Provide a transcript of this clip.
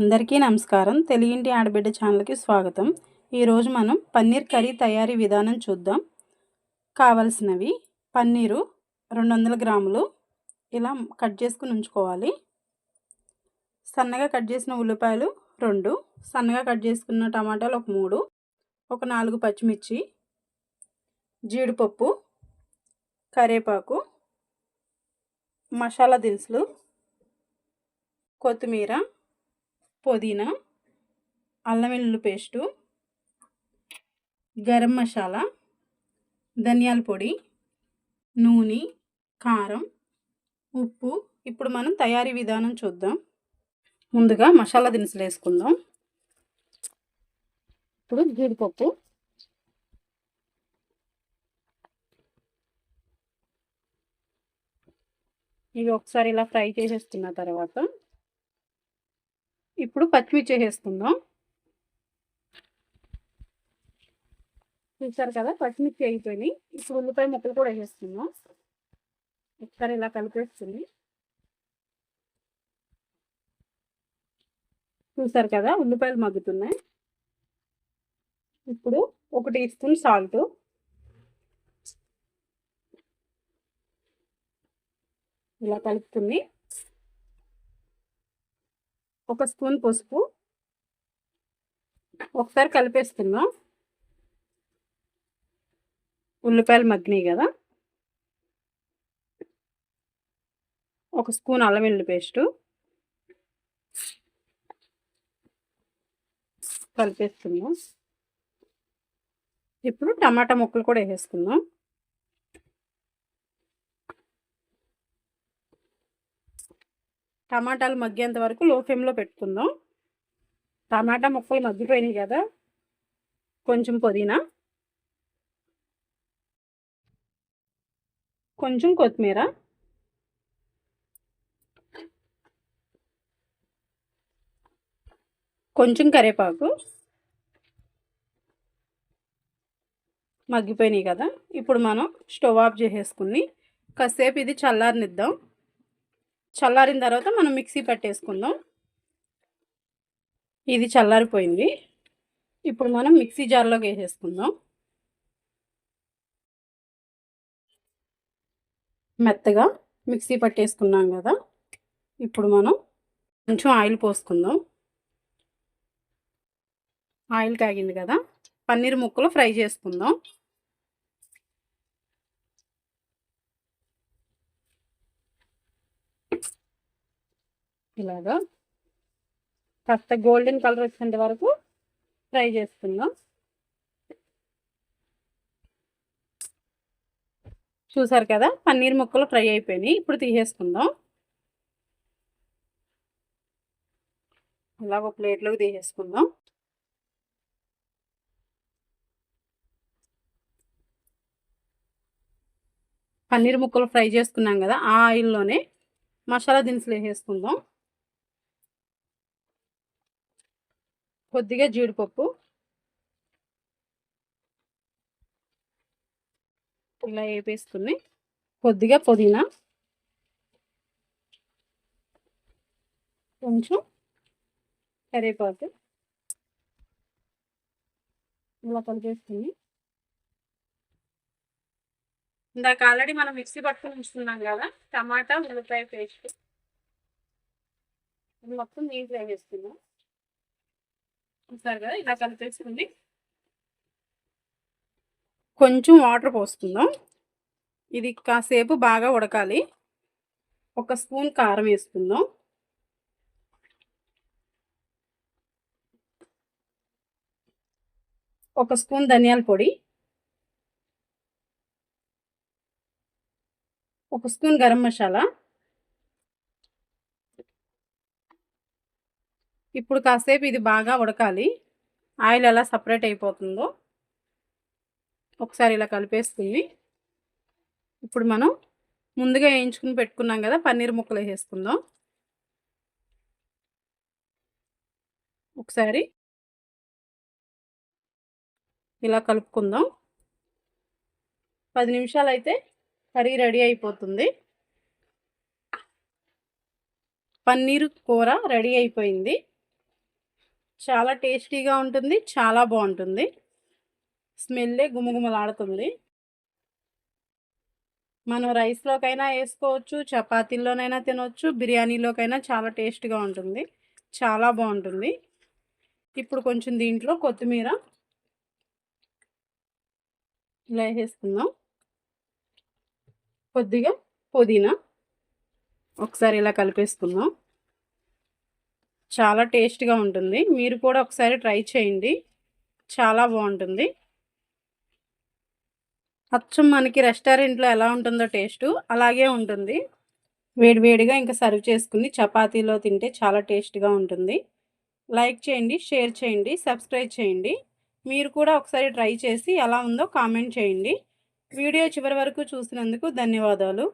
అందరికీ నమస్కారం. తెలుగింటి ఆడబిడ్డ ఛానల్కి స్వాగతం. ఈరోజు మనం పన్నీర్ కర్రీ తయారీ విధానం చూద్దాం. కావలసినవి పన్నీరు రెండు వందల గ్రాములు. ఇలా కట్ చేసుకుని ఉంచుకోవాలి. సన్నగా కట్ చేసిన ఉల్లిపాయలు రెండు. సన్నగా కట్ చేసుకున్న టమాటాలు ఒక మూడు. ఒక నాలుగు పచ్చిమిర్చి. జీడిపప్పు. కరేపాకు. మసాలా దినుసులు. కొత్తిమీర. పుదీనా అల్లం వెల్లుల్లి పేస్టు గరం మసాలా ధనియాల పొడి నూనె కారం ఉప్పు. ఇప్పుడు మనం తయారీ విధానం చూద్దాం. ముందుగా మసాలా దినుసులు వేసుకుందాం. ఇప్పుడు జీడిపప్పు. ఇవి ఒకసారి ఇలా ఫ్రై చేసేస్తున్న తర్వాత ఇప్పుడు పచ్చిమిర్చి వేసేసుకుందాం చూసారు కదా పచ్చిమిర్చి అయిపోయినాయి. ఇప్పుడు ఉల్లిపాయ ముక్కలు కూడా వేసేస్తున్నాం ఒకసారి ఇలా కలిపేస్తుంది చూసారు కదా ఉల్లిపాయలు మగ్గుతున్నాయి. ఇప్పుడు ఒక టీ స్పూన్ సాల్ట్. ఇలా కలుపుతుంది. ఒక స్పూన్ పసుపు. ఒకసారి కలిపేస్తున్నాం ఉల్లిపాయలు మగ్గినాయి కదా. ఒక స్పూన్ అల్లం వెల్లుల్లి పేస్టు. కలిపేస్తున్నాం ఇప్పుడు టమాటా ముక్కలు కూడా వేసేసుకుందాం. టమాటాలు మగ్గేంత వరకు లో ఫ్లేమ్లో పెట్టుకుందాం. టమాటా ముక్కలు మగ్గిపోయినాయి కదా కొంచెం పుదీనా. కొంచెం కొత్తిమీర. కొంచెం కరివేపాకు. మగ్గిపోయినాయి కదా ఇప్పుడు మనం స్టవ్ ఆఫ్ చేసేసుకుని కాసేపు ఇది చల్లారనిద్దాం. చల్లారిన తర్వాత మనం మిక్సీ పట్టేసుకుందాం. ఇది చల్లారిపోయింది. ఇప్పుడు మనం మిక్సీ జార్లోకి వేసేసుకుందాం. మెత్తగా మిక్సీ పట్టేసుకున్నాం కదా. ఇప్పుడు మనం కొంచెం ఆయిల్ పోసుకుందాం. ఆయిల్ కాగింది కదా. పన్నీర్ ముక్కలు ఫ్రై చేసుకుందాం. ఇలాగా. కాస్త గోల్డెన్ కలర్ వచ్చేంత వరకు ఫ్రై చేస్తున్నాం. చూసారు కదా పన్నీర్ ముక్కలు ఫ్రై అయిపోయినాయి. ఇప్పుడు తీసేసుకుందాం. ఇలాగ ఒక ప్లేట్లోకి తీసేసుకుందాం. పన్నీర్ ముక్కలు ఫ్రై చేసుకున్నాం కదా ఆ ఆయిల్లోనే మసాలా దినుసులు వేసేసుకుందాం. కొద్దిగా జీడిపప్పు. ఇలా వేపేసుకుని కొద్దిగా పుదీనా. కొంచెం కరివేపాకు. ఇలా కలిపేసుకుని ఇందాక ఆల్రెడీ మనం మిక్సీ పట్టుకుని ఉంచుకున్నాం కదా టమాటా ఉల్లిపాయ పేస్ట్. మొత్తం నీళ్ళు వేసేస్తున్నాం చూసారు కదా ఇలా కలిపేసుకుంది కొంచెం వాటర్ పోసుకుందాం. ఇది కాసేపు బాగా ఉడకాలి. ఒక స్పూన్ కారం వేసుకుందాం. ఒక స్పూన్ ధనియాల పొడి. ఒక స్పూన్ గరం మసాలా. ఇప్పుడు కాసేపు ఇది బాగా ఉడకాలి. ఆయిల్ ఎలా సపరేట్ అయిపోతుందో ఒకసారి ఇలా కలిపేసుకుని ఇప్పుడు మనం ముందుగా వేయించుకుని పెట్టుకున్నాం కదా పన్నీర్ ముక్కలు వేసేసుకుందాం. ఒకసారి ఇలా కలుపుకుందాం. పది నిమిషాలు అయితే కర్రీ రెడీ అయిపోతుంది. పన్నీరు కూర రెడీ అయిపోయింది. చాలా టేస్టీగా ఉంటుంది చాలా బాగుంటుంది. స్మెల్లే గుమగుమలాడుతుంది. మనం రైస్లోకైనా వేసుకోవచ్చు చపాతీల్లోనైనా తినవచ్చు బిర్యానీలోకైనా చాలా టేస్ట్గా ఉంటుంది చాలా బాగుంటుంది. ఇప్పుడు కొంచెం దీంట్లో కొత్తిమీర ఇలా వేసుకుందాం కొద్దిగా పుదీనా ఒకసారి ఇలా కలిపేసుకుందాం. చాలా టేస్ట్గా ఉంటుంది. మీరు కూడా ఒకసారి ట్రై చేయండి. చాలా బాగుంటుంది. అచ్చం మనకి రెస్టారెంట్లో ఎలా ఉంటుందో టేస్ట్ అలాగే ఉంటుంది. వేడివేడిగా ఇంకా సర్వ్ చేసుకుని చపాతీలో తింటే చాలా టేస్ట్గా ఉంటుంది. లైక్ చేయండి షేర్ చేయండి సబ్స్క్రైబ్ చేయండి. మీరు కూడా ఒకసారి ట్రై చేసి ఎలా ఉందో కామెంట్ చేయండి. వీడియో చివరి వరకు చూసినందుకు ధన్యవాదాలు.